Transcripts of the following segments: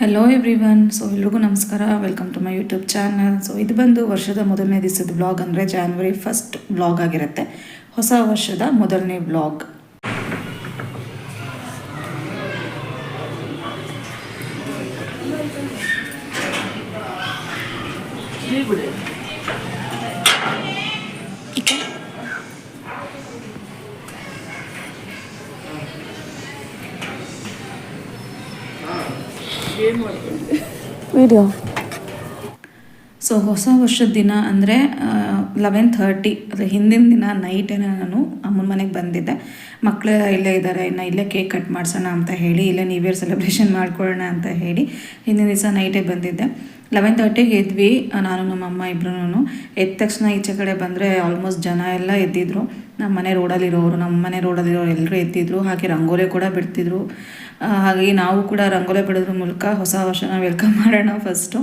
Hello every one so ಎಲ್ರಿಗೂ ನಮಸ್ಕಾರ. Welcome to my YouTube channel so ಇದು ಬಂದು ವರ್ಷದ ಮೊದಲನೇ ದಿವಸದ ಬ್ಲಾಗ್ ಅಂದರೆ ಜಾನ್ವರಿ ಫಸ್ಟ್ ಬ್ಲಾಗ್ ಆಗಿರುತ್ತೆ. ಹೊಸ ವರ್ಷದ ಮೊದಲನೇ ಬ್ಲಾಗ್ ವಿಡಿಯೋ. ಸೊ ಹೊಸ ವರ್ಷದ ದಿನ ಅಂದರೆ ಲೆವೆನ್ ಥರ್ಟಿ ಅದು ಹಿಂದಿನ ದಿನ ನೈಟೇನೆ ನಾನು ಅಮ್ಮನ ಮನೆಗೆ ಬಂದಿದ್ದೆ. ಮಕ್ಕಳು ಇಲ್ಲೇ ಇದ್ದಾರೆ ಇನ್ನು ಇಲ್ಲೇ ಕೇಕ್ ಕಟ್ ಮಾಡಿಸೋಣ ಅಂತ ಹೇಳಿ, ಇಲ್ಲೇ ನ್ಯೂ ಇಯರ್ ಸೆಲೆಬ್ರೇಷನ್ ಮಾಡ್ಕೊಳ್ಳೋಣ ಅಂತ ಹೇಳಿ ಹಿಂದಿನ ದಿವಸ ನೈಟೇ ಬಂದಿದ್ದೆ. ಲೆವೆನ್ ತರ್ಟಿಗೆ ಎದ್ವಿ ನಾನು, ನಮ್ಮ ಅಮ್ಮ ಇಬ್ರು ಎದ್ದ ತಕ್ಷಣ ಈಚೆ ಕಡೆ ಬಂದರೆ ಆಲ್ಮೋಸ್ಟ್ ಜನ ಎಲ್ಲ ಎದ್ದಿದ್ರು. ನಮ್ಮ ಮನೆ ರೋಡಲ್ಲಿರೋರು ನಮ್ಮ ಮನೆ ರೋಡಲ್ಲಿರೋರು ಎಲ್ಲರೂ ಎದ್ದಿದ್ರು, ಹಾಗೆ ರಂಗೋಲಿ ಕೂಡ ಬಿಡ್ತಿದ್ರು. ಹಾಗಾಗಿ ನಾವು ಕೂಡ ರಂಗೋಲಿ ಬಿಡೋದ್ರ ಮೂಲಕ ಹೊಸ ವರ್ಷನ ವೆಲ್ಕಮ್ ಮಾಡೋಣ ಫಸ್ಟು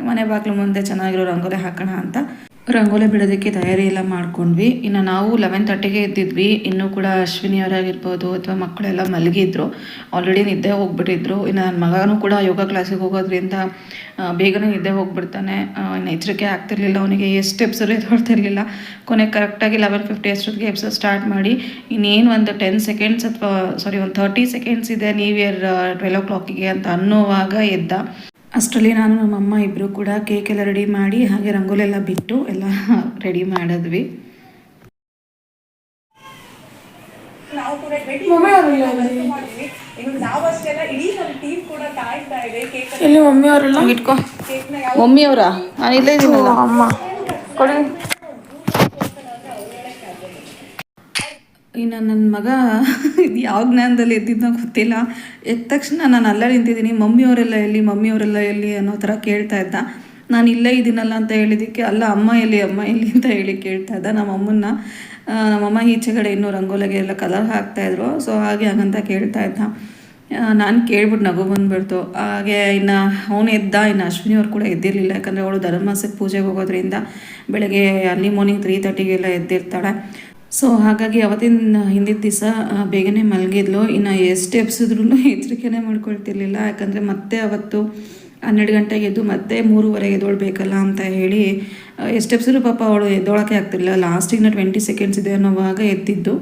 ಮನೆ ಬಾಗಿಲು ಮುಂದೆ ಚೆನ್ನಾಗಿರೋ ರಂಗೋಲಿ ಹಾಕೋಣ ಅಂತ. ರಂಗೋಲಿ ಬಿಡೋದಕ್ಕೆ ತಯಾರಿ ಎಲ್ಲ ಮಾಡ್ಕೊಂಡ್ವಿ. ಇನ್ನು ನಾವು ಲೆವೆನ್ ತರ್ಟಿಗೆ ಎದ್ದಿದ್ವಿ. ಇನ್ನೂ ಕೂಡ ಅಶ್ವಿನಿ ಅವರಾಗಿರ್ಬೋದು ಅಥವಾ ಮಕ್ಕಳೆಲ್ಲ ಮಲಗಿದ್ರು. ಆಲ್ರೆಡಿ ನಿದ್ದೆ ಹೋಗ್ಬಿಟ್ಟಿದ್ರು. ಇನ್ನು ನನ್ನ ಮಗನೂ ಕೂಡ ಯೋಗ ಕ್ಲಾಸಿಗೆ ಹೋಗೋದ್ರಿಂದ ಬೇಗನೆ ನಿದ್ದೆ ಹೋಗ್ಬಿಡ್ತಾನೆ. ಇನ್ನು ಎಚ್ಚರಿಕೆ ಆಗ್ತಿರ್ಲಿಲ್ಲ ಅವನಿಗೆ. ಎಷ್ಟು ಸ್ಟೆಪ್ಸ್ ಎದ್ದೋಳ್ತಿರ್ಲಿಲ್ಲ ಕೊನೆಗೆ ಕರೆಕ್ಟಾಗಿ ಲೆವೆನ್ ಫಿಫ್ಟಿ ಅಷ್ಟೊತ್ತಿಗೆ ಎಪ್ಸೋಡ್ ಸ್ಟಾರ್ಟ್ ಮಾಡಿ. ಇನ್ನೇನು ಒಂದು ಟೆನ್ ಸೆಕೆಂಡ್ಸ್ ಅಥವಾ ಸಾರಿ ಒಂದು ತರ್ಟಿ ಸೆಕೆಂಡ್ಸ್ ಇದೆ ನ್ಯೂ ಇಯರ್ ಟ್ವೆಲ್ ಓ ಕ್ಲಾಕಿಗೆ ಅಂತ ಅನ್ನೋವಾಗ ಎದ್ದ. ಅಷ್ಟರಲ್ಲಿ ನಾನು ನಮ್ಮ ಅಮ್ಮ ಇಬ್ಬರು ಕೂಡ ಕೇಕ್ ಎಲ್ಲ ರೆಡಿ ಮಾಡಿ ಹಾಗೆ ರಂಗೋಲಿ ಎಲ್ಲ ಬಿಟ್ಟು ಎಲ್ಲ ರೆಡಿ ಮಾಡಿದ್ವಿ. ನಾವು ಕೂಡ ರೆಡಿ ಮಾಡಿದ್ವಿ. ಇನ್ನು ನಾವಷ್ಟೆಲ್ಲ ಇಡೀ ನಮ್ಮ ಟೀಮ್ ಕೂಡ ಕಾಯ್ತಾ ಇದೆ ಕೇಕ್ ಇಲ್ಲಿ ಮಮ್ಮಿ ಅವರಲ್ಲ? ಇಟ್ಕೋ ಮಮ್ಮಿ ಅವರ ನಾನು ಇಲ್ಲೇ ಇದ್ದೀನಲ್ಲ. ಅಮ್ಮ. ಕೊಡಿ. ಇನ್ನು ನನ್ನ ಮಗ ಇದು ಯಾವ ಜ್ಞಾನದಲ್ಲಿ ಎದ್ದಿದ್ದೋ ಗೊತ್ತಿಲ್ಲ. ಎದ್ದ ತಕ್ಷಣ ನಾನು ಅಲ್ಲೇ ನಿಂತಿದ್ದೀನಿ. ಮಮ್ಮಿಯವರೆಲ್ಲ ಎಲ್ಲಿ ಮಮ್ಮಿಯವರೆಲ್ಲ ಎಲ್ಲಿ ಅನ್ನೋ ಥರ ಕೇಳ್ತಾ ಇದ್ದ. ನಾನು ಇಲ್ಲೇ ಇದ್ದೀನಲ್ಲ ಅಂತ ಹೇಳಿದ್ದಕ್ಕೆ, ಅಲ್ಲ, ಅಮ್ಮ ಎಲ್ಲಿ ಅಮ್ಮ ಎಲ್ಲಿ ಅಂತ ಹೇಳಿ ಕೇಳ್ತಾ ಇದ್ದ. ನಮ್ಮ ಅಮ್ಮನ್ನ ನಮ್ಮ ನಮ್ಮಮ್ಮ ಈಚೆಗಡೆ ಇನ್ನೂ ರಂಗೋಲಿಗೆ ಎಲ್ಲ ಕಲರ್ ಹಾಕ್ತಾಯಿದ್ರು ಸೊ ಹಾಗೆ ಹಾಗಂತ ಕೇಳ್ತಾ ಇದ್ದ. ನಾನು ಕೇಳ್ಬಿಟ್ಟು ನಗು ಬಂದ್ಬಿಡ್ತು. ಹಾಗೆ ಇನ್ನು ಅವನು ಎದ್ದ, ಇನ್ನು ಅಶ್ವಿನಿ ಅವ್ರು ಕೂಡ ಎದ್ದಿರಲಿಲ್ಲ. ಯಾಕಂದರೆ ಅವಳು ಧರ್ಮಾಸಕ್ಕೆ ಪೂಜೆಗೆ ಹೋಗೋದ್ರಿಂದ ಬೆಳಗ್ಗೆ ಅರ್ಲಿ ಮಾರ್ನಿಂಗ್ ತ್ರೀ ತರ್ಟಿಗೆಲ್ಲ ಎದ್ದಿರ್ತಾಳೆ. ಸೊ ಹಾಗಾಗಿ ಅವತ್ತಿನ ಹಿಂದಿನ ದಿವಸ ಬೇಗನೆ ಮಲಗಿದ್ಲು. ಇನ್ನು ಎಷ್ಟು ಎಬ್ಸಿದ್ರು ಎಚ್ಚರಿಕೆನೇ ಮಾಡ್ಕೊಳ್ತಿರ್ಲಿಲ್ಲ. ಯಾಕಂದರೆ ಮತ್ತೆ ಅವತ್ತು ಹನ್ನೆರಡು ಗಂಟೆಗೆ ಎದ್ದು ಮತ್ತೆ ಮೂರುವರೆಗೆ ಎದ್ದೊಳ್ಬೇಕಲ್ಲ ಅಂತ ಹೇಳಿ ಎಷ್ಟು ಎಬ್ಸಿದ್ರು ಪಾಪ ಅವಳು ಎದ್ದೋಳಕ್ಕೆ ಆಗ್ತಿರ್ಲಿಲ್ಲ. ಲಾಸ್ಟಿಗೆ ನಾ ಟ್ವೆಂಟಿ ಸೆಕೆಂಡ್ಸ್ ಇದೆ ಅನ್ನೋವಾಗ ಎದ್ದಿದ್ದು.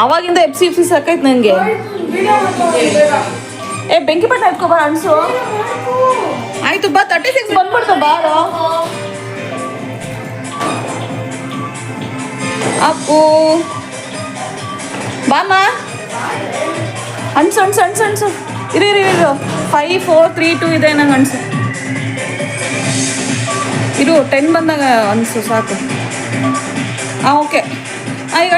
ಅವಾಗಿಂದ ಎಪ್ಸಿ ಎಪ್ಸಿ ಸಾಕೈತ್ ನಂಗೆ ಏ ಬೆಂಕಿ ಪಟ್ಟ ಇಟ್ಕೋ ಬಾ ಅನ್ಸು ಆಯ್ತು ಬಾ ತರ್ಟಿ ಸಿಕ್ಸ್ ಬಂದ್ಬಿಡ್ತು ಬಾರೋ ಅಪ್ಪು. ಬಾಮ ಅನ್ಸು ಅನ್ಸು ಅನ್ಸು ಅನ್ಸು. ಇರು ಇರಿ ಇರು. ಫೈವ್ ಫೋರ್ ತ್ರೀ ಟೂ ಇದೆ ನಂಗೆ ಅನ್ಸು. ಇರು ಟೆನ್ ಬಂದಾಗ ಅನ್ಸು ಸಾಕು. ಹಾಂ ಓಕೆ ಈಗ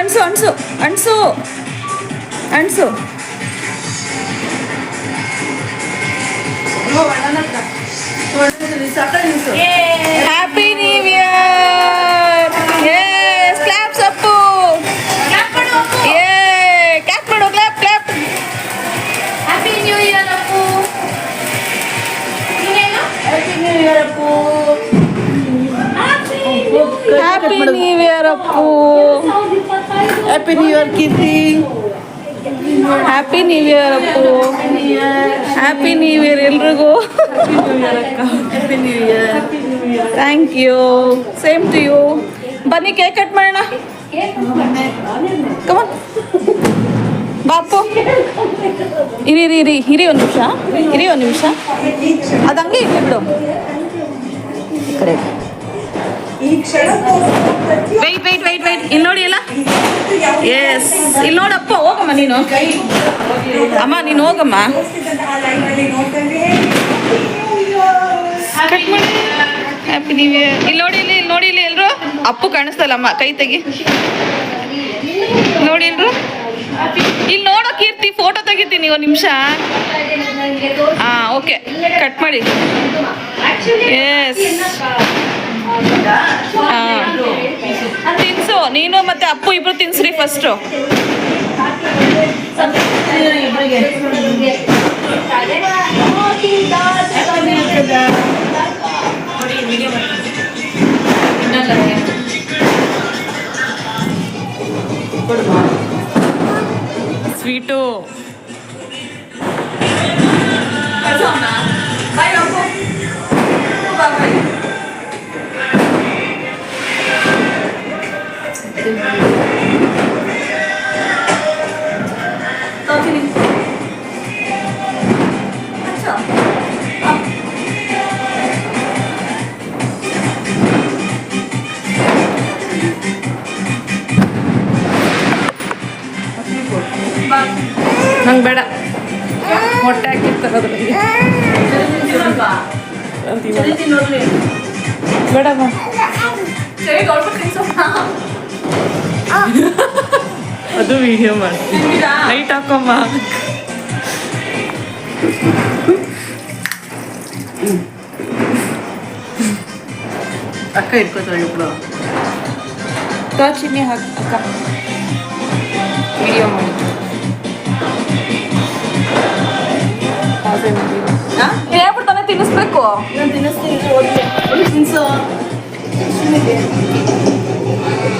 ಅಣ್ಸು ಅಣ್ಸು ಅಣ್ಸು ಅಣ್ಸು ಹ್ಯಾಪಿ ನ್ಯೂ ಇಯರ್ ಎಸ್ ಕ್ಲಾಪ್ಸ್ ಅಪ್ಪು ಏ ಕ್ಲಾಪ್ ಮಾಡು clap clap happy new year Appu happy new year Appu happy new year Appu happy new year Keerthi happy new year Appu. Happy new year ಎಲ್ರಿಗೂ. Happy new year thank you same to you ಬನ್ನಿ cake cut ಮಾಡೋಣ come on Bapu ಇರಿ ಇರಿ ಇರಿ. ಇರಿ ಒಂದು ನಿಮಿಷ. ಇರಿ ಒಂದು ನಿಮಿಷ. ಅದು ಹಂಗೆ ಬಿಡು ಈ ಈ ವೈಟ್ ಪ್ರತಿ ವೆಯ್ಟ್ ವೆಯ್ಟ್ ವೆಯ್ಟ್ ವೆಯ್ಟ್ ಇಲ್ಲಿ ನೋಡಿ ಅಲ್ಲ ಎಸ್ ಇಲ್ಲಿ ನೋಡಪ್ಪ ಹೋಗಮ್ಮ ನೀನು. ಅಮ್ಮ ನೀನು ಹೋಗಮ್ಮ. ಹ್ಯಾಪಿ ನ್ಯೂ ಇಯರ್ ಇಲ್ಲಿ ನೋಡಿ ಇಲ್ಲಿ ಇಲ್ಲಿ ನೋಡಿ ಇಲ್ಲಿ ಎಲ್ರು? ಅಪ್ಪು ಕಾಣಿಸ್ತಲ್ಲಮ್ಮ ಕೈ ತೆಗಿ. ನೋಡಿ ಎಲ್ರು? ಇಲ್ಲಿ ನೋಡೋ ಕೀರ್ತಿ ಫೋಟೋ ತೆಗಿತೀನಿ ಒಂದು ನಿಮಿಷ. ಹಾಂ ಓಕೆ ಕಟ್ ಮಾಡಿ. ಎಸ್ ತಿನ್ಸು. ನೀನು ಮತ್ತೆ ಅಪ್ಪು ಇಬ್ರು ತಿನ್ಸ್ರಿ ಫಸ್ಟು ಸ್ವೀಟು ನಂಗೆ ಬೇಡ. ಮೊಟ್ಟೆ ಹಾಕಿರ್ತಾರೆ ಅದ್ರಲ್ಲಿ ಬೇಡ ಬಾ. ಅದು ವಿಡಿಯೋ ಮಾಡ್ತೀನಿ ಲೈಟ್ ಹಾಕಮ್ಮ ಅಕ್ಕ ಇಟ್ಕೋತಾಳೆ ಇಬ್ರು. ಚಿನ್ನಿ ಹಾಕಿ ಅಕ್ಕ. ವಿಡಿಯೋ ಮಾಡಿ. ಹೇಳ್ಬಿಡ್ತಾನೆ ತಿನ್ನಿಸ್ಬೇಕು? ನಾನು ತಿನ್ನಿಸ್ತೀನಿ ಹೋಗ್ಲಿ.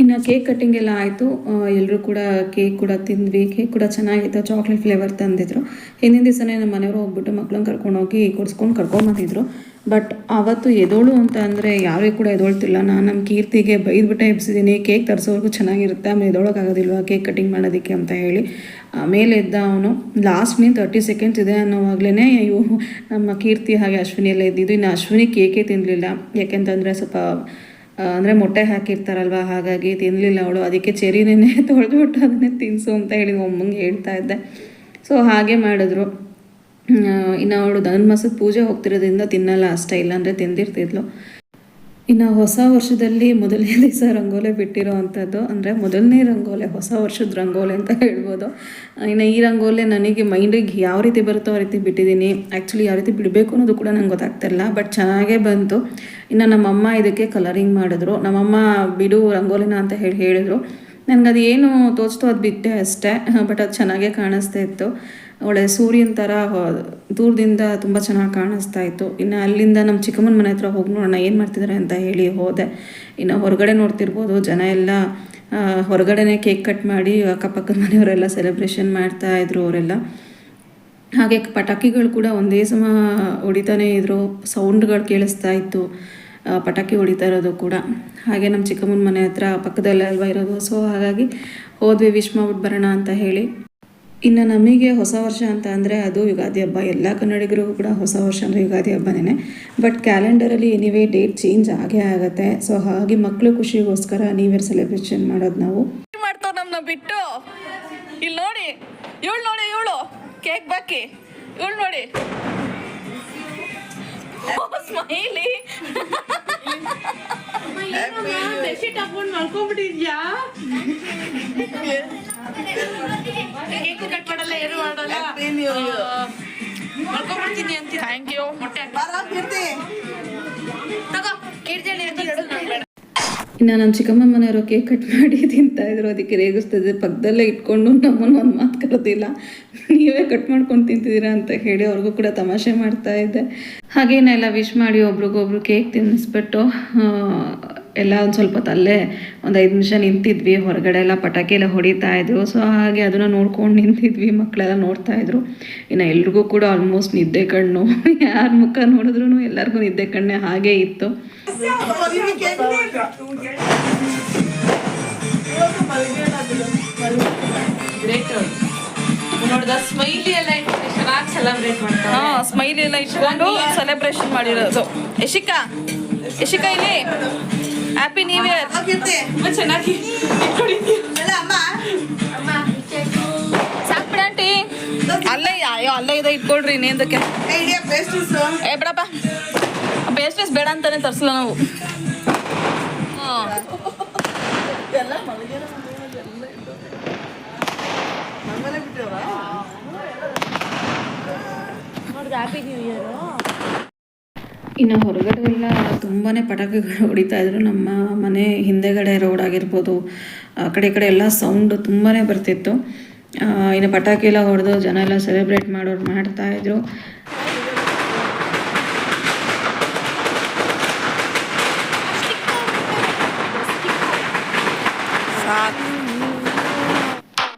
ಇನ್ನು ಕೇಕ್ ಕಟ್ಟಿಂಗ್ ಎಲ್ಲ ಆಯಿತು. ಎಲ್ಲರೂ ಕೂಡ ಕೇಕ್ ಕೂಡ ತಿಂದ್ವಿ. ಕೇಕ್ ಕೂಡ ಚೆನ್ನಾಗಿತ್ತು. ಚಾಕ್ಲೇಟ್ ಫ್ಲೇವರ್ ತಂದಿದ್ರು. ಹಿಂದಿನ ದಿವಸನೇ ನಮ್ಮ ಮನೆಯವರು ಹೋಗ್ಬಿಟ್ಟು ಮಕ್ಳನ್ನ ಕರ್ಕೊಂಡೋಗಿ ಕರ್ಕೊಂಡು ಕರ್ಕೊಂಬಂದಿದ್ರು ಬಟ್ ಆವತ್ತು ಎದೋಳು ಅಂತ ಅಂದರೆ ಯಾರೇ ಕೂಡ ಎದೋಳ್ತಿಲ್ಲ. ನಾನು ನಮ್ಮ ಕೀರ್ತಿಗೆ ಬೈದ್ಬಿಟ್ಟೆ ಎಬ್ಸಿದ್ದೀನಿ ಕೇಕ್ ತರಿಸೋವರೆಗೂ ಚೆನ್ನಾಗಿರುತ್ತೆ. ಆಮೇಲೆ ಎದೋಳೋಕ್ಕಾಗೋದಿಲ್ವಾ ಕೇಕ್ ಕಟಿಂಗ್ ಮಾಡೋದಕ್ಕೆ ಅಂತ ಹೇಳಿ. ಆಮೇಲೆ ಎದ್ದ ಅವನು ಲಾಸ್ಟ್ ನೀನು ತರ್ಟಿ ಸೆಕೆಂಡ್ಸ್ ಇದೆ ಅನ್ನೋವಾಗಲೇ ಇವು ನಮ್ಮ ಕೀರ್ತಿ ಹಾಗೆ ಅಶ್ವಿನಿ ಎಲ್ಲ ಇದ್ದಿದ್ದು ಇನ್ನು ಅಶ್ವಿನಿ ಕೇಕೇ ತಿನ್ನಲಿಲ್ಲ ಯಾಕೆಂತಂದರೆ ಸ್ವಲ್ಪ ಅಂದರೆ ಮೊಟ್ಟೆ ಹಾಕಿರ್ತಾರಲ್ವ? ಹಾಗಾಗಿ ತಿನ್ನಲಿಲ್ಲ ಅವಳು. ಅದಕ್ಕೆ ಚೆರಿನೇ ತೊಳೆದ್ಬಿಟ್ಟು ಅದನ್ನೇ ತಿನ್ನಿಸು ಅಂತ ಹೇಳಿ ಒಮ್ಮಂಗೆ ಹೇಳ್ತಾ ಇದ್ದೆ. ಸೊ ಹಾಗೆ ಮಾಡಿದ್ರು. ಇನ್ನು ಅವಳು ಧನುರ್ಮಾಸದ ಪೂಜೆ ಹೋಗ್ತಿರೋದ್ರಿಂದ ತಿನ್ನಲ್ಲ, ಅಷ್ಟೇ ಇಲ್ಲಾಂದರೆ ತಿಂದಿರ್ತಿದ್ಲು. ಇನ್ನು ಹೊಸ ವರ್ಷದಲ್ಲಿ ಮೊದಲನೇ ದಿವಸ ರಂಗೋಲೆ ಬಿಟ್ಟಿರೋ ಅಂಥದ್ದು ಅಂದರೆ ಮೊದಲನೇ ರಂಗೋಲೆ, ಹೊಸ ವರ್ಷದ ರಂಗೋಲೆ ಅಂತ ಹೇಳ್ಬೋದು. ಇನ್ನು ಈ ರಂಗೋಲೆ ನನಗೆ ಮೈಂಡಿಗೆ ಯಾವ ರೀತಿ ಬರುತ್ತೋ ಆ ರೀತಿ ಬಿಟ್ಟಿದ್ದೀನಿ. ಆ್ಯಕ್ಚುಲಿ ಯಾವ ರೀತಿ ಬಿಡಬೇಕು ಅನ್ನೋದು ಕೂಡ ನಂಗೆ ಗೊತ್ತಾಗ್ತಿರಲ್ಲ ಬಟ್ ಚೆನ್ನಾಗೇ ಬಂತು. ಇನ್ನು ನಮ್ಮಮ್ಮ ಇದಕ್ಕೆ ಕಲರಿಂಗ್ ಮಾಡಿದ್ರು. ನಮ್ಮಮ್ಮ ಬಿಡು ರಂಗೋಲಿನ ಅಂತ ಹೇಳಿ ಹೇಳಿದರು. ನನಗೆ ಅದು ಏನು ತೋಚ್ತೋ ಅದು ಬಿಟ್ಟೆ ಅಷ್ಟೇ ಬಟ್ ಅದು ಚೆನ್ನಾಗೇ ಕಾಣಿಸ್ತಾ ಇತ್ತು. ಒಳ್ಳೆ ಸೂರ್ಯನ ಥರ ದೂರದಿಂದ ತುಂಬ ಚೆನ್ನಾಗಿ ಕಾಣಿಸ್ತಾ ಇತ್ತು. ಇನ್ನು ಅಲ್ಲಿಂದ ನಮ್ಮ ಚಿಕ್ಕಮ್ಮನ ಮನೆ ಹತ್ರ ಹೋಗಿ ನೋಡೋಣ, ಏನು ಮಾಡ್ತಿದ್ದಾರೆ ಅಂತ ಹೇಳಿ ಹೋದೆ. ಇನ್ನು ಹೊರಗಡೆ ನೋಡ್ತಿರ್ಬೋದು, ಜನ ಎಲ್ಲ ಹೊರಗಡೆ ಹೊರಗಡೆನೇ ಕೇಕ್ ಕಟ್ ಮಾಡಿ ಅಕ್ಕಪಕ್ಕದ ಮನೆಯವರೆಲ್ಲ ಸೆಲೆಬ್ರೇಷನ್ ಮಾಡ್ತಾ ಇದ್ರು ಅವರೆಲ್ಲ. ಹಾಗೆ ಪಟಾಕಿಗಳು ಕೂಡ ಒಂದೇ ಸಮ ಹೊಡಿತಾನೇ ಇದ್ರು ಸೌಂಡ್ಗಳು ಕೇಳಿಸ್ತಾ ಇತ್ತು ಪಟಾಕಿ ಹೊಡಿತಾ ಇರೋದು ಕೂಡ. ಹಾಗೆ ನಮ್ಮ ಚಿಕ್ಕಮ್ಮನ ಮನೆ ಹತ್ರ ಪಕ್ಕದಲ್ಲೇ ಅಲ್ವಾ ಇರೋದು. ಸೊ ಹಾಗಾಗಿ ಹೋದ್ವಿ ವಿಶ್ ಮಾಡ್ಬಿಟ್ಟು ಬರೋಣ ಅಂತ ಹೇಳಿ. ಇನ್ನು ನಮಗೆ ಹೊಸ ವರ್ಷ ಅಂತ ಅಂದರೆ ಅದು ಯುಗಾದಿ ಹಬ್ಬ. ಎಲ್ಲ ಕನ್ನಡಿಗರಿಗೂ ಕೂಡ ಹೊಸ ವರ್ಷ ಅಂದರೆ ಯುಗಾದಿ ಹಬ್ಬನೇ ಬಟ್ ಕ್ಯಾಲೆಂಡರಲ್ಲಿ ಎನಿವೇ ಡೇಟ್ ಚೇಂಜ್ ಆಗೇ ಆಗುತ್ತೆ. ಸೊ ಹಾಗೆ ಮಕ್ಕಳು ಖುಷಿಗೋಸ್ಕರ ನ್ಯೂ ಇಯರ್ ಸೆಲೆಬ್ರೇಷನ್ ಮಾಡೋದು ನಾವು. ಮಾಡ್ತಾವ ನಮ್ಮನ್ನ ಬಿಟ್ಟು? ಇಲ್ಲಿ ನೋಡಿ ಇವಳು ನೋಡಿ ಇವಳು. ಕೇಕ್ ಬಾಕಿ. ಇವಳು ನೋಡಿ. ಸ್ಮೈಲಿ ಬೆಡ್ಶೀಟ್ ಹಾಕೊಂಡು ಮಲ್ಕೊಂಡ್ಬಿಟ್ಟಿದ್ಯಾ? ಕೇಕ್ ಕಟ್ ಮಾಡಲ್ಲ ಏನು ಮಾಡಲ್ಲ. ಮಲ್ಕೊಂಡ್ಬಿಡ್ತೀನಿ ಅಂತ ಥ್ಯಾಂಕ್ ಯು ಮೊಟ್ಟೆ ತಗೋ ಅಂತ. ಇನ್ನು ನಮ್ಮ ಚಿಕ್ಕಮ್ಮ ಮನೆಯವರು ಕೇಕ್ ಕಟ್ ಮಾಡಿ ತಿಂತಾ ಇದ್ರು ಅದಕ್ಕೆ ರೇಗಿಸ್ತಿದ್ದೆ ಪಕ್ಕದಲ್ಲೇ ಇಟ್ಕೊಂಡು ನಮ್ಮನ್ನು ಒಂದು ಮಾತು ಕರೋದಿಲ್ಲ. ನೀವೇ ಕಟ್ ಮಾಡ್ಕೊಂಡು ತಿಂತಿದ್ದೀರಾ ಅಂತ ಹೇಳಿ ಅವ್ರಿಗೂ ಕೂಡ ತಮಾಷೆ ಮಾಡ್ತಾ ಇದ್ದೆ. ಹಾಗೇನೆಲ್ಲ ವಿಶ್ ಮಾಡಿ ಒಬ್ರಿಗೊಬ್ರು ಕೇಕ್ ತಿನ್ನಿಸ್ಬಿಟ್ಟು ಎಲ್ಲ ಒಂದು ಸ್ವಲ್ಪ ಹೊತ್ತು ಅಲ್ಲೇ ಒಂದು ಐದು ನಿಮಿಷ ನಿಂತಿದ್ವಿ. ಹೊರಗಡೆ ಎಲ್ಲ ಪಟಾಕಿ ಎಲ್ಲ ಹೊಡಿತಾ ಇದ್ರು. ಸೊ ಹಾಗೆ ಅದನ್ನು ನೋಡ್ಕೊಂಡು ನಿಂತಿದ್ವಿ. ಮಕ್ಕಳೆಲ್ಲ ನೋಡ್ತಾ ಇದ್ರು. ಇನ್ನು ಎಲ್ರಿಗೂ ಕೂಡ ಆಲ್ಮೋಸ್ಟ್ ನಿದ್ದೆ ಕಣ್ಣು. ಯಾರ ಮುಖ ನೋಡಿದ್ರು ಎಲ್ಲರಿಗೂ ನಿದ್ದೆ ಕಣ್ಣೆ ಹಾಗೆ ಇತ್ತು. ನೋಡ್ದ ಸ್ಮೈಲಿ ಎಲ್ಲ ಸ್ಮೈಲಿ ಎಲ್ಲ ಇಟ್ಕೊಂಡು ಸೆಲೆಬ್ರೇಷನ್ ಮಾಡಿರೋದು. ಯಶಿಕಾ ಯಶಿಕಾ ಇಲ್ಲಿ. ಹ್ಯಾಪಿ ನ್ಯೂ ಇಯರ್ ಚೆನ್ನಾಗಿ ಸಾಕ್ ಬಿಡ ಆಂಟಿ. ಅಲ್ಲೇ ಅಯ್ಯೋ ಅಲ್ಲೇ ಇದೆ ಇಟ್ಕೊಳ್ರಿ ಇನ್ನೇಂದಕ್ಕೆ. ಏ ಬಿಡಪ್ಪ. ಪೇಸ್ಟ್ರೀಸ್ ಬೇಡ ಅಂತಾನೆ ತರ್ಸಲ್ಲ ನಾವು. ಹಾ. ಇನ್ನು ಹೊರಗಡೆ ಎಲ್ಲ ತುಂಬಾ ಪಟಾಕಿಗಳು ಹೊಡಿತಾ ಇದ್ರು. ನಮ್ಮ ಮನೆ ಹಿಂದೆಗಡೆ ರೋಡ್ ಆಗಿರ್ಬೋದು, ಆ, ಕಡೆ ಕಡೆ ಎಲ್ಲ ಸೌಂಡು ತುಂಬಾ ಬರ್ತಿತ್ತು. ಇನ್ನು ಪಟಾಕಿ ಎಲ್ಲ ಹೊಡೆದು ಜನ ಎಲ್ಲ ಸೆಲೆಬ್ರೇಟ್ ಮಾಡೋರು ಮಾಡ್ತಾ ಇದ್ರು.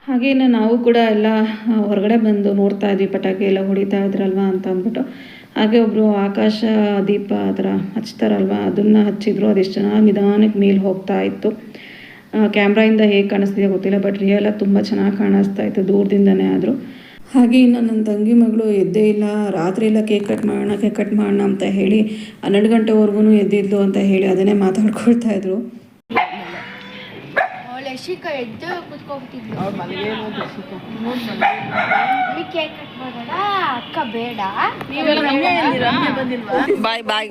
ಹಾಗೆ ಇನ್ನು ನಾವು ಕೂಡ ಎಲ್ಲ ಹೊರಗಡೆ ಬಂದು ನೋಡ್ತಾ ಇದ್ವಿ, ಪಟಾಕಿ ಎಲ್ಲ ಹೊಡಿತಾ ಇದ್ರಲ್ವಾ ಅಂತ ಅಂದ್ಬಿಟ್ಟು. ಹಾಗೆ ಒಬ್ಬರು ಆಕಾಶ ದೀಪ ಆ ಥರ ಹಚ್ತಾರಲ್ವ? ಅದನ್ನು ಹಚ್ಚಿದ್ರು ಅದೆಷ್ಟು ಚೆನ್ನಾಗಿ ನಿಧಾನಕ್ಕೆ ಮೇಲೆ ಹೋಗ್ತಾ ಇತ್ತು. ಕ್ಯಾಮ್ರಾಯಿಂದ ಹೇಗೆ ಕಾಣಿಸ್ತಿದೆ ಗೊತ್ತಿಲ್ಲ ಬಟ್ ರಿಯಲಾಗಿ ತುಂಬ ಚೆನ್ನಾಗಿ ಕಾಣಿಸ್ತಾ ಇತ್ತು, ದೂರದಿಂದನೇ ಆದರೂ. ಹಾಗೆ ಇನ್ನು ನನ್ನ ತಂಗಿ ಮಗಳು ಎದ್ದೇ ಇಲ್ಲ, ರಾತ್ರಿ ಎಲ್ಲ ಕೇಕ್ ಕಟ್ ಮಾಡೋಣ ಕೇಕ್ ಕಟ್ ಮಾಡೋಣ ಅಂತ ಹೇಳಿ ಹನ್ನೆರಡು ಗಂಟೆವರೆಗೂ ಎದ್ದಿದ್ಲು ಅಂತ ಹೇಳಿ ಅದನ್ನೇ ಮಾತಾಡ್ಕೊಳ್ತಾ ಇದ್ರು. ಅವಳು ಶಿಕ ಎದ್ದು ಕುತ್ಕೊಂಡ್ಬಿಟ್ಟಿದ್ಲು. ಕೇಕ್ ಕಟ್ ಮಾಡೋಣ? ಅಕ್ಕ ಬೇಡ. Bye bye.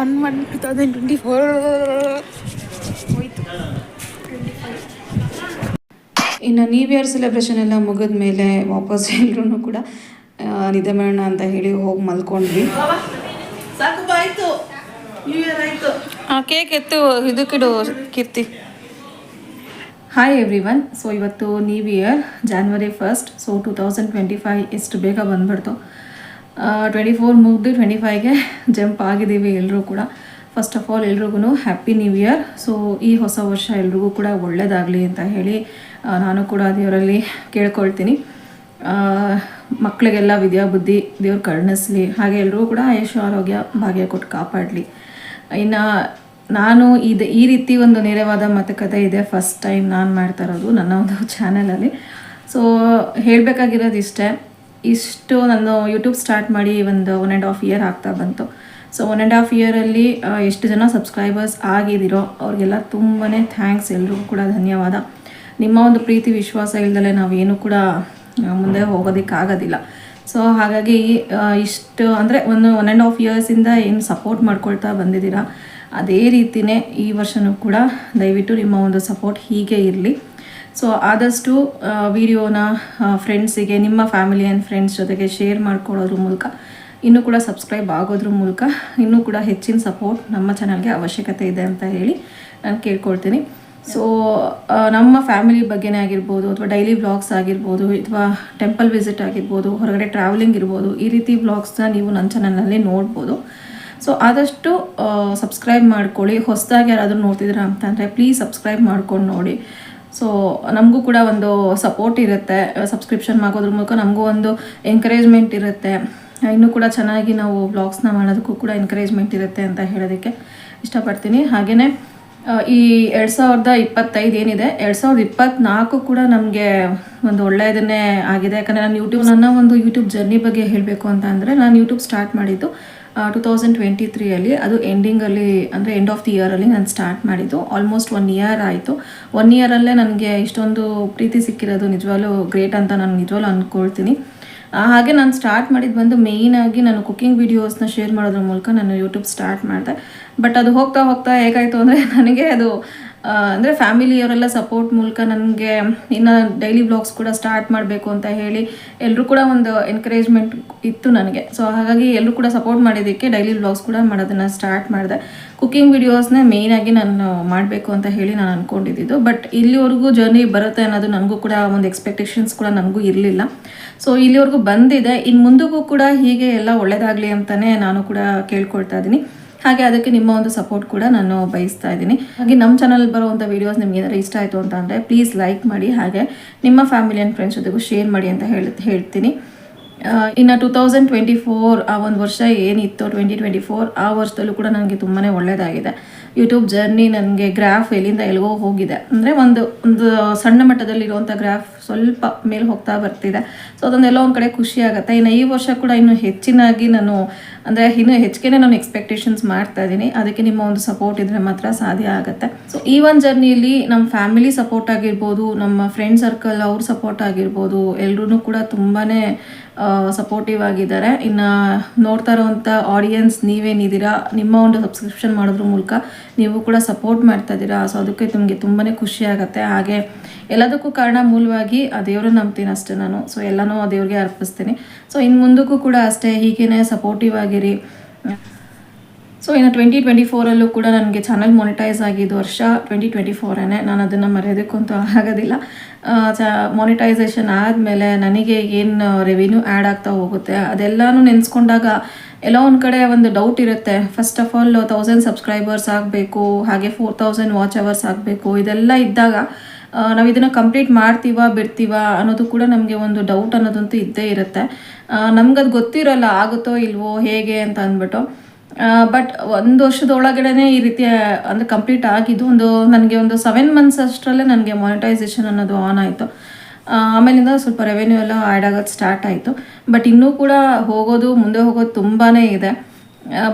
One month two thousand twenty four ಇನ್ನು ನ್ಯೂ ಇಯರ್ ಸೆಲೆಬ್ರೇಷನ್ ಎಲ್ಲ ಮುಗಿದ ಮೇಲೆ ವಾಪಸ್ ಎಲ್ಲರೂ ಕೂಡ ನಿದ್ದೆ ಮಾಡೋಣ ಅಂತ ಹೇಳಿ ಹೋಗಿ ಮಲ್ಕೊಂಡ್ವಿ. ಸಾಕು ಬಾಯ್ತು ನ್ಯೂ ಇಯರ್ ಆಯ್ತು. ಆ ಕೇಕ್ ಎತ್ತು ಇದಕ್ಕಿಡು Keerthi. Hi everyone so ಇವತ್ತು new year January first so two thousand twenty five ಎಷ್ಟು ಬೇಗ ಬಂದ್ಬಿಡ್ತು. ಟ್ವೆಂಟಿ ಫೋರ್ ಮುಗಿದು ಟ್ವೆಂಟಿ ಫೈವ್ಗೆ ಜಂಪ್ ಆಗಿದ್ದೀವಿ ಎಲ್ಲರೂ ಕೂಡ. ಫಸ್ಟ್ ಆಫ್ ಆಲ್ ಎಲ್ರಿಗೂ ಹ್ಯಾಪಿ ನ್ಯೂ ಇಯರ್ ಸೊ ಈ ಹೊಸ ವರ್ಷ ಎಲ್ರಿಗೂ ಕೂಡ ಒಳ್ಳೆಯದಾಗಲಿ ಅಂತ ಹೇಳಿ ನಾನು ಕೂಡ ದೇವರಲ್ಲಿ ಕೇಳ್ಕೊಳ್ತೀನಿ. ಮಕ್ಕಳಿಗೆಲ್ಲ ವಿದ್ಯಾಬುದ್ಧಿ ದೇವ್ರು ಕರುಣಿಸ್ಲಿ. ಹಾಗೆ ಎಲ್ಲರೂ ಕೂಡ ಆಯುಷ್ ಆರೋಗ್ಯ, ಭಾಗ್ಯ ಕೊಟ್ಟು ಕಾಪಾಡಲಿ. ಇನ್ನು ನಾನು ಇದು ಈ ರೀತಿ ಒಂದು ನೇರವಾದ ಮಾತುಕತೆ ಇದೆ ಫಸ್ಟ್ ಟೈಮ್ ನಾನು ಮಾಡ್ತಾ ಇರೋದು ನನ್ನ ಒಂದು ಚಾನಲಲ್ಲಿ ಸೊ ಹೇಳಬೇಕಾಗಿರೋದು ಇಷ್ಟೇ. ಇಷ್ಟು ನಾನು ಯೂಟ್ಯೂಬ್ ಸ್ಟಾರ್ಟ್ ಮಾಡಿ ಒಂದು ಒನ್ ಆ್ಯಂಡ್ ಹಾಫ್ ಇಯರ್ ಆಗ್ತಾ ಬಂತು. ಸೊ ಒನ್ ಆ್ಯಂಡ್ ಹಾಫ್ ಇಯರಲ್ಲಿ ಎಷ್ಟು ಜನ ಸಬ್ಸ್ಕ್ರೈಬರ್ಸ್ ಆಗಿದ್ದೀರೋ ಅವ್ರಿಗೆಲ್ಲ ತುಂಬಾ ಥ್ಯಾಂಕ್ಸ್ ಎಲ್ರಿಗೂ ಕೂಡ ಧನ್ಯವಾದ. ನಿಮ್ಮ ಒಂದು ಪ್ರೀತಿ, ವಿಶ್ವಾಸ ಇಲ್ದಲೆ ನಾವೇನು ಕೂಡ ಮುಂದೆ ಹೋಗೋದಕ್ಕಾಗೋದಿಲ್ಲ. ಸೊ ಹಾಗಾಗಿ ಇಷ್ಟು ಅಂದರೆ ಒಂದು ಒನ್ ಆ್ಯಂಡ್ ಹಾಫ್ ಇಯರ್ಸಿಂದ ಏನು ಸಪೋರ್ಟ್ ಮಾಡ್ಕೊಳ್ತಾ ಬಂದಿದ್ದೀರಾ? ಅದೇ ರೀತಿಯೇ ಈ ವರ್ಷವೂ ಕೂಡ ದಯವಿಟ್ಟು ನಿಮ್ಮ ಒಂದು ಸಪೋರ್ಟ್ ಹೀಗೆ ಇರಲಿ. ಸೊ ಆದಷ್ಟು ವಿಡಿಯೋನ ಫ್ರೆಂಡ್ಸಿಗೆ ನಿಮ್ಮ ಫ್ಯಾಮಿಲಿ ಆ್ಯಂಡ್ ಫ್ರೆಂಡ್ಸ್ ಜೊತೆಗೆ ಶೇರ್ ಮಾಡ್ಕೊಳ್ಳೋದ್ರ ಮೂಲಕ, ಇನ್ನೂ ಕೂಡ ಸಬ್ಸ್ಕ್ರೈಬ್ ಆಗೋದ್ರ ಮೂಲಕ, ಇನ್ನೂ ಕೂಡ ಹೆಚ್ಚಿನ ಸಪೋರ್ಟ್ ನಮ್ಮ ಚಾನಲ್ಗೆ ಅವಶ್ಯಕತೆ ಇದೆ ಅಂತ ಹೇಳಿ ನಾನು ಕೇಳ್ಕೊಳ್ತೀನಿ. ಸೊ ನಮ್ಮ ಫ್ಯಾಮಿಲಿ ಬಗ್ಗೆನೇ ಆಗಿರ್ಬೋದು ಅಥವಾ ಡೈಲಿ ವ್ಲಾಗ್ಸ್ ಆಗಿರ್ಬೋದು ಅಥವಾ ಟೆಂಪಲ್ ವಿಸಿಟ್ ಆಗಿರ್ಬೋದು, ಹೊರಗಡೆ ಟ್ರಾವೆಲಿಂಗ್ ಇರ್ಬೋದು, ಈ ರೀತಿ ವ್ಲಾಗ್ಸ್ನ ನೀವು ನನ್ನ ಚಾನಲ್ನಲ್ಲಿ ನೋಡ್ಬೋದು. ಸೊ ಆದಷ್ಟು ಸಬ್ಸ್ಕ್ರೈಬ್ ಮಾಡ್ಕೊಳ್ಳಿ. ಹೊಸದಾಗಿ ಯಾರಾದರೂ ನೋಡ್ತಿದ್ದೀರಾ ಅಂತಂದರೆ ಪ್ಲೀಸ್ ಸಬ್ಸ್ಕ್ರೈಬ್ ಮಾಡ್ಕೊಂಡು ನೋಡಿ. ಸೊ ನಮಗೂ ಕೂಡ ಒಂದು ಸಪೋರ್ಟ್ ಇರುತ್ತೆ. ಸಬ್ಸ್ಕ್ರಿಪ್ಷನ್ ಮಾಡೋದ್ರ ಮೂಲಕ ನಮಗೂ ಒಂದು ಎಂಕರೇಜ್ಮೆಂಟ್ ಇರುತ್ತೆ. ಇನ್ನೂ ಕೂಡ ಚೆನ್ನಾಗಿ ನಾವು ಬ್ಲಾಗ್ಸ್ನ ಮಾಡೋದಕ್ಕೂ ಕೂಡ ಎನ್ಕರೇಜ್ಮೆಂಟ್ ಇರುತ್ತೆ ಅಂತ ಹೇಳೋದಕ್ಕೆ ಇಷ್ಟಪಡ್ತೀನಿ. ಹಾಗೆಯೇ ಈ ಎರಡು ಸಾವಿರದ ಇಪ್ಪತ್ತೈದು ಏನಿದೆ, ಎರಡು ಸಾವಿರದ ಇಪ್ಪತ್ತ್ನಾಲ್ಕು ಕೂಡ ನಮಗೆ ಒಂದು ಒಳ್ಳೆಯದನ್ನೇ ಆಗಿದೆ. ಯಾಕಂದರೆ ನಾನು ಯೂಟ್ಯೂಬ್ ನನ್ನ ಒಂದು ಯೂಟ್ಯೂಬ್ ಜರ್ನಿ ಬಗ್ಗೆ ಹೇಳಬೇಕು ಅಂತ ಅಂದರೆ ನಾನು ಯೂಟ್ಯೂಬ್ ಸ್ಟಾರ್ಟ್ ಮಾಡಿದ್ದು ಟು ತೌಸಂಡ್ ಟ್ವೆಂಟಿ ತ್ರೀಯಲ್ಲಿ ಅದು ಎಂಡಿಂಗಲ್ಲಿ ಅಂದರೆ ಎಂಡ್ ಆಫ್ ದಿ ಇಯರಲ್ಲಿ ನಾನು ಸ್ಟಾರ್ಟ್ ಮಾಡಿದ್ದು. ಆಲ್ಮೋಸ್ಟ್ ಒನ್ ಇಯರ್ ಆಯಿತು. ಒನ್ ಇಯರಲ್ಲೇ ನನಗೆ ಇಷ್ಟೊಂದು ಪ್ರೀತಿ ಸಿಕ್ಕಿರೋದು ನಿಜವಾಗ್ಲೂ ಗ್ರೇಟ್ ಅಂತ ನಾನು ನಿಜವಾಗ್ಲೂ ಅಂದ್ಕೊಳ್ತೀನಿ ಹಾಗೆ ನಾನು ಸ್ಟಾರ್ಟ್ ಮಾಡಿದ್ದು ಬಂದು ಮೇಯ್ನಾಗಿ ನಾನು ಕುಕ್ಕಿಂಗ್ ವೀಡಿಯೋಸ್ನ ಶೇರ್ ಮಾಡೋದ್ರ ಮೂಲಕ ನಾನು ಯೂಟ್ಯೂಬ್ ಸ್ಟಾರ್ಟ್ ಮಾಡಿದೆ. ಬಟ್ ಅದು ಹೋಗ್ತಾ ಹೋಗ್ತಾ ಹೇಗಾಯಿತು ಅಂದರೆ ನನಗೆ ಅದು ಅಂದರೆ ಫ್ಯಾಮಿಲಿಯವರೆಲ್ಲ ಸಪೋರ್ಟ್ ಮೂಲಕ ನನಗೆ ಇನ್ನು ಡೈಲಿ ಬ್ಲಾಗ್ಸ್ ಕೂಡ ಸ್ಟಾರ್ಟ್ ಮಾಡಬೇಕು ಅಂತ ಹೇಳಿ ಎಲ್ಲರೂ ಕೂಡ ಒಂದು ಎನ್ಕರೇಜ್ಮೆಂಟ್ ಇತ್ತು ನನಗೆ. ಸೊ ಹಾಗಾಗಿ ಎಲ್ಲರೂ ಕೂಡ ಸಪೋರ್ಟ್ ಮಾಡಿದ್ದಕ್ಕೆ ಡೈಲಿ ಬ್ಲಾಗ್ಸ್ ಕೂಡ ಮಾಡೋದನ್ನು ಸ್ಟಾರ್ಟ್ ಮಾಡಿದೆ. ಕುಕ್ಕಿಂಗ್ ವೀಡಿಯೋಸ್ನ ಮೇಯ್ನಾಗಿ ನಾನು ಮಾಡಬೇಕು ಅಂತ ಹೇಳಿ ನಾನು ಅಂದ್ಕೊಂಡಿದ್ದು ಬಟ್ ಇಲ್ಲಿವರೆಗೂ ಜರ್ನಿ ಬರುತ್ತೆ ಅನ್ನೋದು ನನಗೂ ಕೂಡ ಒಂದು ಎಕ್ಸ್ಪೆಕ್ಟೇಷನ್ಸ್ ಕೂಡ ನನಗೂ ಇರಲಿಲ್ಲ. ಸೊ ಇಲ್ಲಿವರೆಗೂ ಬಂದಿದೆ. ಇನ್ನು ಮುಂದಕ್ಕೂ ಕೂಡ ಹೀಗೆ ಎಲ್ಲ ಒಳ್ಳೆಯದಾಗಲಿ ಅಂತಲೇ ನಾನು ಕೂಡ ಕೇಳ್ಕೊಳ್ತಾ ಇದ್ದೀನಿ. ಹಾಗೆ ಅದಕ್ಕೆ ನಿಮ್ಮ ಒಂದು ಸಪೋರ್ಟ್ ಕೂಡ ನಾನು ಬಯಸ್ತಾ ಇದ್ದೀನಿ. ಹಾಗೆ ನಮ್ಮ ಚಾನಲ್ ಬರುವಂಥ ವೀಡಿಯೋಸ್ ನಿಮ್ಗೆ ಏನಾದ್ರು ಇಷ್ಟ ಆಯಿತು ಅಂತ ಅಂದರೆ ಪ್ಲೀಸ್ ಲೈಕ್ ಮಾಡಿ, ಹಾಗೆ ನಿಮ್ಮ ಫ್ಯಾಮಿಲಿ ಆ್ಯಂಡ್ ಫ್ರೆಂಡ್ಸ್ ಜೊತೆಗೂ ಶೇರ್ ಮಾಡಿ ಅಂತ ಹೇಳಿ, ಹೇಳ್ತೀನಿ. ಇನ್ನು ಟೂ ತೌಸಂಡ್ ಟ್ವೆಂಟಿ ಫೋರ್ ಆ ಒಂದು ವರ್ಷ ಏನಿತ್ತು ಟ್ವೆಂಟಿ ಟ್ವೆಂಟಿ ಫೋರ್ ಆ ವರ್ಷದಲ್ಲೂ ಕೂಡ ನನಗೆ ತುಂಬಾ ಒಳ್ಳೆಯದಾಗಿದೆ ಯೂಟ್ಯೂಬ್ ಜರ್ನಿ ನನಗೆ ಗ್ರಾಫ್ ಎಲ್ಲಿಂದ ಎಲ್ಲಿಗೋ ಹೋಗಿದೆ. ಅಂದರೆ ಒಂದು ಒಂದು ಸಣ್ಣ ಮಟ್ಟದಲ್ಲಿರುವಂಥ ಗ್ರಾಫ್ ಸ್ವಲ್ಪ ಮೇಲೆ ಹೋಗ್ತಾ ಬರ್ತಿದೆ. ಸೊ ಅದೊಂದೆಲ್ಲ ಒಂದು ಕಡೆ ಖುಷಿ ಆಗುತ್ತೆ. ಇನ್ನು ಈ ವರ್ಷ ಕೂಡ ಇನ್ನೂ ಹೆಚ್ಚಿನಾಗಿ ನಾನು, ಅಂದರೆ ಇನ್ನೂ ಹೆಚ್ಚಿಗೆ ನಾನು ಎಕ್ಸ್ಪೆಕ್ಟೇಷನ್ಸ್ ಮಾಡ್ತಾ ಇದ್ದೀನಿ ಅದಕ್ಕೆ ನಿಮ್ಮ ಒಂದು ಸಪೋರ್ಟ್ ಇದ್ದರೆ ಮಾತ್ರ ಸಾಧ್ಯ ಆಗುತ್ತೆ. ಸೊ ಈ ಒಂದು ಜರ್ನಿಯಲ್ಲಿ ನಮ್ಮ ಫ್ಯಾಮಿಲಿ ಸಪೋರ್ಟ್ ಆಗಿರ್ಬೋದು, ನಮ್ಮ ಫ್ರೆಂಡ್ ಸರ್ಕಲ್ ಅವ್ರ ಸಪೋರ್ಟ್ ಆಗಿರ್ಬೋದು ಎಲ್ಲರೂ ಕೂಡ ತುಂಬಾ ಸಪೋರ್ಟಿವ್ ಆಗಿದ್ದಾರೆ. ಇನ್ನು ನೋಡ್ತಾ ಇರೋವಂಥ ಆಡಿಯನ್ಸ್ ನೀವೇನಿದ್ದೀರಾ? ನಿಮ್ಮ ಒಂದು ಸಬ್ಸ್ಕ್ರಿಪ್ಷನ್ ಮಾಡೋದ್ರ ಮೂಲಕ ನೀವು ಕೂಡ ಸಪೋರ್ಟ್ ಮಾಡ್ತಾ ಇದ್ದೀರಾ? ಸೊ ಅದಕ್ಕೆ ನಿಮಗೆ ತುಂಬಾ ಖುಷಿ ಆಗುತ್ತೆ. ಹಾಗೆ ಎಲ್ಲದಕ್ಕೂ ಕಾರಣ ಮೂಲವಾಗಿ ಆ ದೇವರು ನಂಬ್ತೀನಿ ಅಷ್ಟೇ ನಾನು. ಸೊ ಎಲ್ಲನೂ ಆ ದೇವ್ರಿಗೆ ಅರ್ಪಿಸ್ತೀನಿ. ಸೊ ಇನ್ನು ಮುಂದಕ್ಕೂ ಕೂಡ ಅಷ್ಟೇ ಹೀಗೇ ಸಪೋರ್ಟಿವ್ ಆಗಿರಿ. ಸೊ ಇನ್ನು ಟ್ವೆಂಟಿ ಟ್ವೆಂಟಿ ಫೋರಲ್ಲೂ ಕೂಡ ನನಗೆ ಚಾನಲ್ ಮೊನಿಟೈಸ್ ಆಗಿದ್ದು ವರ್ಷ ಟ್ವೆಂಟಿ ಟ್ವೆಂಟಿ ಫೋರೇ ನಾನು ಅದನ್ನು ಮರೆಯೋದಕ್ಕಂತೂ ಆಗೋದಿಲ್ಲ. ಚ ಮೊನಿಟೈಸೇಷನ್ ಆದಮೇಲೆ ನನಗೆ ಏನು ರೆವಿನ್ಯೂ ಆ್ಯಡ್ ಆಗ್ತಾ ಹೋಗುತ್ತೆ, ಅದೆಲ್ಲನೂ ನೆನೆಸ್ಕೊಂಡಾಗ ಎಲ್ಲೋ ಒಂದು ಕಡೆ ಒಂದು ಡೌಟ್ ಇರುತ್ತೆ. First of all thousand subscribers ಆಗಬೇಕು, ಹಾಗೆ ಫೋರ್ ತೌಸಂಡ್ ವಾಚ್ ಅವರ್ಸ್ ಆಗಬೇಕು, ಇದೆಲ್ಲ ಇದ್ದಾಗ ನಾವು ಇದನ್ನು ಕಂಪ್ಲೀಟ್ ಮಾಡ್ತೀವ, ಬಿಡ್ತೀವ ಅನ್ನೋದು ಕೂಡ ನಮಗೆ ಒಂದು ಡೌಟ್ ಅನ್ನೋದಂತೂ ಇದ್ದೇ ಇರುತ್ತೆ. ನಮ್ಗದು ಗೊತ್ತಿರಲ್ಲ, ಆಗುತ್ತೋ, ಇಲ್ವೋ, ಹೇಗೆ ಅಂತ ಅಂದ್ಬಿಟ್ಟು. ಬಟ್ ಒಂದು ವರ್ಷದೊಳಗಡೆ ಈ ರೀತಿ ಅಂದರೆ ಕಂಪ್ಲೀಟ್ ಆಗಿದ್ದು ಒಂದು, ನನಗೆ ಒಂದು ಸೆವೆನ್ ಮಂತ್ಸ್ ಅಷ್ಟರಲ್ಲೇ ನನಗೆ ಮಾನಿಟೈಸೇಷನ್ ಅನ್ನೋದು ಆನ್ ಆಯಿತು. ಆಮೇಲಿಂದ ಸ್ವಲ್ಪ ರೆವೆನ್ಯೂ ಎಲ್ಲ ಆ್ಯಡ್ ಆಗೋದು ಸ್ಟಾರ್ಟ್ ಆಯಿತು. ಬಟ್ ಇನ್ನೂ ಕೂಡ ಹೋಗೋದು, ಮುಂದೆ ಹೋಗೋದು ತುಂಬಾ ಇದೆ.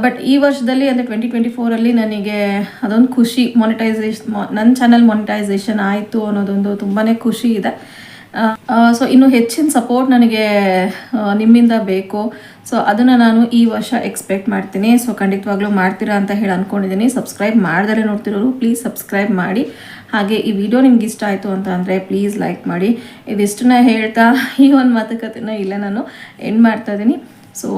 ಬಟ್ ಈ ವರ್ಷದಲ್ಲಿ ಅಂದರೆ ಟ್ವೆಂಟಿ ಟ್ವೆಂಟಿ ಫೋರಲ್ಲಿ ನನಗೆ ಅದೊಂದು ಖುಷಿ ಮೊನಿಟೈಸೇಷನ್ ನನ್ನ ಚಾನಲ್ ಮೊನಿಟೈಸೇಷನ್ ಆಯಿತು ಅನ್ನೋದೊಂದು ತುಂಬಾ ಖುಷಿ ಇದೆ. ಸೊ ಇನ್ನು ಹೆಚ್ಚಿನ ಸಪೋರ್ಟ್ ನನಗೆ ನಿಮ್ಮಿಂದ ಬೇಕು. ಸೊ ಅದನ್ನು ನಾನು ಈ ವರ್ಷ ಎಕ್ಸ್ಪೆಕ್ಟ್ ಮಾಡ್ತೀನಿ. ಸೊ ಖಂಡಿತವಾಗ್ಲೂ ಮಾಡ್ತೀರಾ ಅಂತ ಹೇಳಿ ಅಂದ್ಕೊಂಡಿದ್ದೀನಿ ಸಬ್ಸ್ಕ್ರೈಬ್ ಮಾಡ್ದಲೇ ನೋಡ್ತಿರೋರು ಪ್ಲೀಸ್ ಸಬ್ಸ್ಕ್ರೈಬ್ ಮಾಡಿ. ಹಾಗೆ ಈ ವಿಡಿಯೋ ನಿಮ್ಗೆ ಇಷ್ಟ ಆಯಿತು ಅಂತ ಅಂದರೆ ಪ್ಲೀಸ್ ಲೈಕ್ ಮಾಡಿ. ಇದಿಷ್ಟನ್ನ ಹೇಳ್ತಾ ಈ ಒಂದು ಮಾತುಕತೆನ ಇಲ್ಲೇ ನಾನು ಎಂಡ್ ಮಾಡ್ತಾ ಇದ್ದೀನಿ so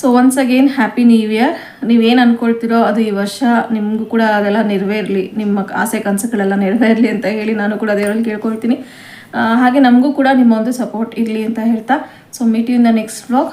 so once again happy new year ನೀವೇನು ಅಂದ್ಕೊಳ್ತಿರೋ ಅದು ಈ ವರ್ಷ ನಿಮಗೂ ಕೂಡ ಅದೆಲ್ಲ ನೆರವೇರಲಿ. ನಿಮ್ಮ ಆಸೆ ಕನಸುಗಳೆಲ್ಲ ನೆರವೇರಲಿ ಅಂತ ಹೇಳಿ ನಾನು ಕೂಡ ದೇವರಲ್ಲಿ ಕೇಳ್ಕೊಳ್ತೀನಿ. ಹಾಗೆ ನಮಗೂ ಕೂಡ ನಿಮ್ಮ ಒಂದು ಸಪೋರ್ಟ್ ಇರಲಿ ಅಂತ ಹೇಳ್ತಾ. So meet you in the next vlog